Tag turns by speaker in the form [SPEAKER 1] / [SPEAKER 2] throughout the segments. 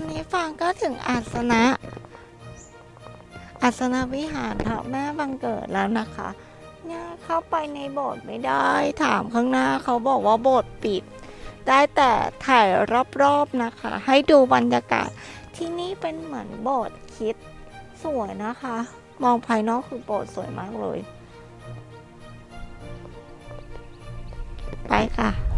[SPEAKER 1] อนนี้ฟางก็ถึงอาสนะ อาสนะวิหารพระแม่บังเกิดแล้วนะคะ เนี่ยเข้าไปในโบสถ์ไม่ได้ถามข้างหน้าเขาบอกว่าโบสถ์ปิด ได้แต่ถ่ายรอบๆนะคะ ให้ดูบรรยากาศที่นี่เป็นเหมือนโบสถ์คิดสวยนะคะ มองภายนอกคือโบสถ์สวยมากเลย ไปค่ะ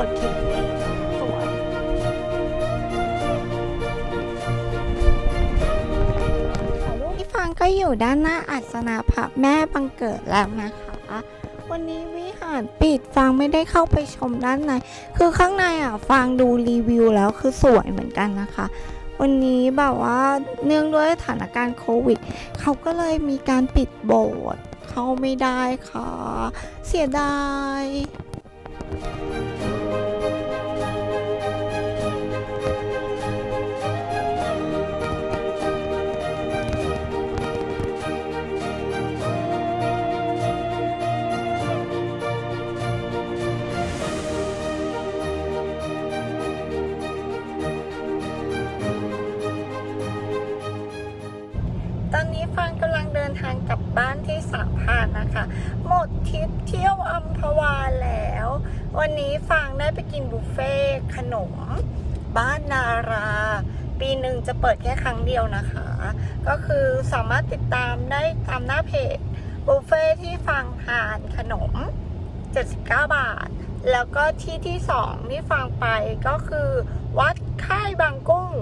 [SPEAKER 1] เป็นโบสถ์คริสต์ที่สวพี่ฟังก็อยู่ด้านหน้าอัศนาพระแม่บังเกิดแล้วนะคะ วันนี้วิหารปิดฟังไม่ได้เข้าไปชมด้านใน คือข้างในอะฟังดูรีวิวแล้วคือสวยเหมือนกันนะคะวันนี้แบบว่าเนื่องด้วยสถานการณ์โควิด เขาก็เลยมีการปิดโบสถ์เข้าไม่ได้ค่ะ เสียดาย ตอนนี้ฟังกำลังเดินทางกลับบ้านที่สามพานนะคะ หมดทริปเที่ยวอัมพวาแล้ว วันนี้ฟังได้ไปกินบุฟเฟ่ขนม บ้านนารา ปีหนึ่งจะเปิดแค่ครั้งเดียวนะคะ ก็คือสามารถติดตามได้ตามหน้าเพจบุฟเฟ่ที่ฟังทานขนม 79 บาท แล้วก็ที่ที่สองที่ฟังไปก็คือ วัดค่ายบางกุ้ง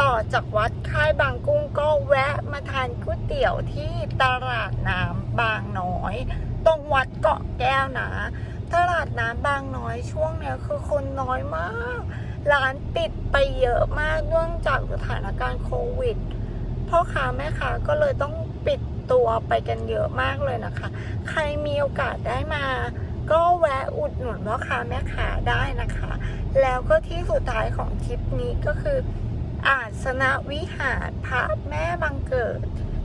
[SPEAKER 1] ต่อจากวัดค่ายบางกุ้งก็แวะมาทานก๋วยเตี๋ยวที่ตลาดน้ำบางน้อย ตรงวัดเกาะแก้วนะ ตลาดน้ำบางน้อยช่วงเนี้ยคือคนน้อยมาก ร้านปิดไปเยอะมากเนื่องจากสถานการณ์โควิดพ่อค้าแม่ค้าก็เลยต้องปิดตัวไปกันเยอะมากเลยนะคะ ใครมีโอกาสได้มา ก็แวะอุดหนุนพ่อค้าแม่ค้าได้นะคะ แล้วก็ที่สุดท้ายของทริปนี้ก็คือ อาสนะวิหารพระแม่บังเกิด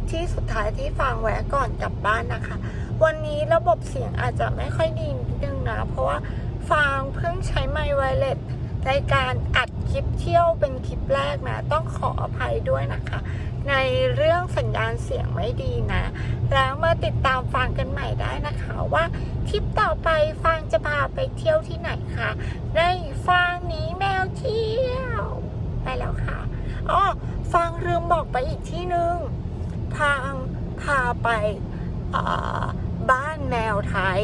[SPEAKER 1] ที่สุดท้ายที่ฟังแวะก่อนกลับบ้านนะคะ วันนี้ระบบเสียงอาจจะไม่ค่อยดีนิดนึงนะ เพราะว่าฟังเพิ่งใช้ไมค์ไวเลสในการอัดคลิปเที่ยวเป็นคลิปแรกนะ ต้องขออภัยด้วยนะคะ ในเรื่องสัญญาณเสียงไม่ดีนะ แล้วมาติดตามฟังกันใหม่ได้นะคะว่าทริปต่อไปฟังจะพาไปเที่ยวที่ไหนคะในฟังหนี้แมวเที่ยว ไปแล้วค่ะอ๋อฟังลืมบอกไปอีกที่หนึ่งทางพาไปบ้านแมวไทย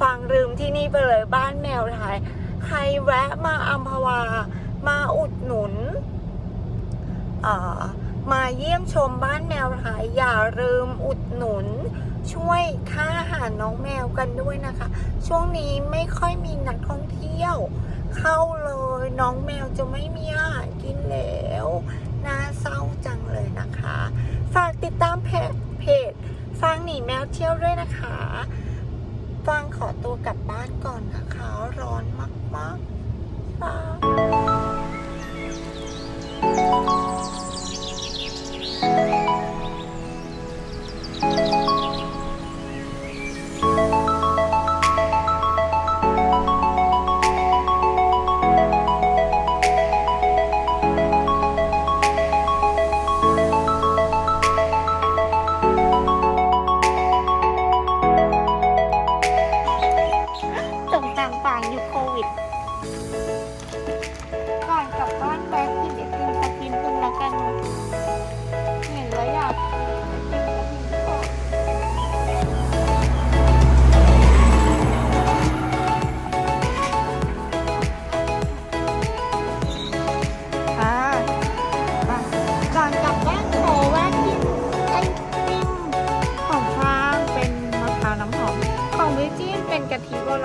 [SPEAKER 1] ฟังลืมที่นี่ไปเลยบ้านแมวไทย ใครแวะมาอัมพวา มาอุดหนุนมาเยี่ยมชมบ้านแมวไทย อย่าลืมอุดหนุน ช่วยค่าอาหารน้องแมวกันด้วยนะคะ ช่วงนี้ไม่ค่อยมีนักท่องเที่ยว เข้าเลย น้องแมวจะไม่มีอาหารกินแล้วน่าเศร้าจังเลยนะคะ ฝากติดตามเพจเพจฟังหนีแมวเที่ยวด้วยนะคะฟังขอตัวกลับบ้านก่อนนะคะ ร้อนมากๆบา